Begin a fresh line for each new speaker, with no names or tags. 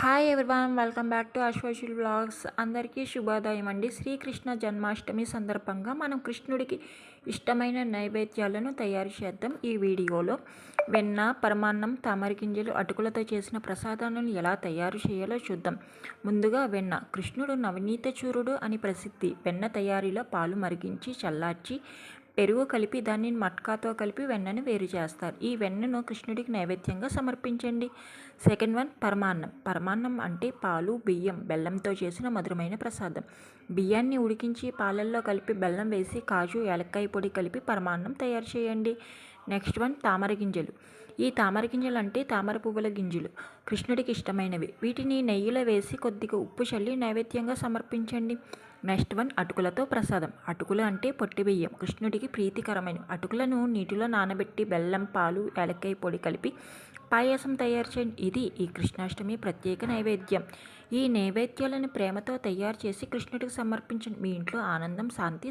Hi everyone welcome back to అశ్వశుల్ blogs అందరికీ శుభోదయం అండి. శ్రీకృష్ణ జన్మాష్టమి సందర్భంగా మనం కృష్ణుడికి ఇష్టమైన నైవేద్యాలను తయారు చేద్దాం ఈ వీడియోలో. వెన్న పరమాన్నం తామర గింజలు అటుకులతో చేసిన ప్రసాదాలను ఎలా తయారు చేయాలో చూద్దాం. ముందుగా వెన్న కృష్ణుడు నవనీత చూరుడు అని ప్రసిద్ధి. వెన్న తయారీలో పాలు మరిగించి చల్లార్చి పెరుగు కలిపి దాన్ని మట్కాతో కలిపి వెన్నను వేరు చేస్తారు. ఈ వెన్నను కృష్ణుడికి నైవేద్యంగా సమర్పించండి. సెకండ్ వన్ పరమాన్నం. పరమాన్నం అంటే పాలు బియ్యం బెల్లంతో చేసిన మధురమైన ప్రసాదం. బియ్యాన్ని ఉడికించి పాలల్లో కలిపి బెల్లం వేసి కాజు ఏలక్కాయ పొడి కలిపి పరమాన్నం తయారు చేయండి. నెక్స్ట్ వన్ తామర గింజలు. ఈ తామర గింజలు అంటే తామర పువ్వుల గింజలు. కృష్ణుడికి ఇష్టమైనవి. వీటిని నెయ్యిలో వేసి కొద్దిగా ఉప్పు చల్లి నైవేద్యంగా సమర్పించండి. నెక్స్ట్ వన్ అటుకులతో ప్రసాదం. అటుకులు అంటే పొట్టి బియ్యం. కృష్ణుడికి ప్రీతికరమైన అటుకులను నీటిలో నానబెట్టి బెల్లం పాలు ఏలక్కాయ పొడి కలిపి పాయసం తయారు చేయండి. ఇది ఈ కృష్ణాష్టమి ప్రత్యేక నైవేద్యం. ఈ నైవేద్యాలను ప్రేమతో తయారు చేసి కృష్ణుడికి సమర్పించండి. మీ ఇంట్లో ఆనందం శాంతి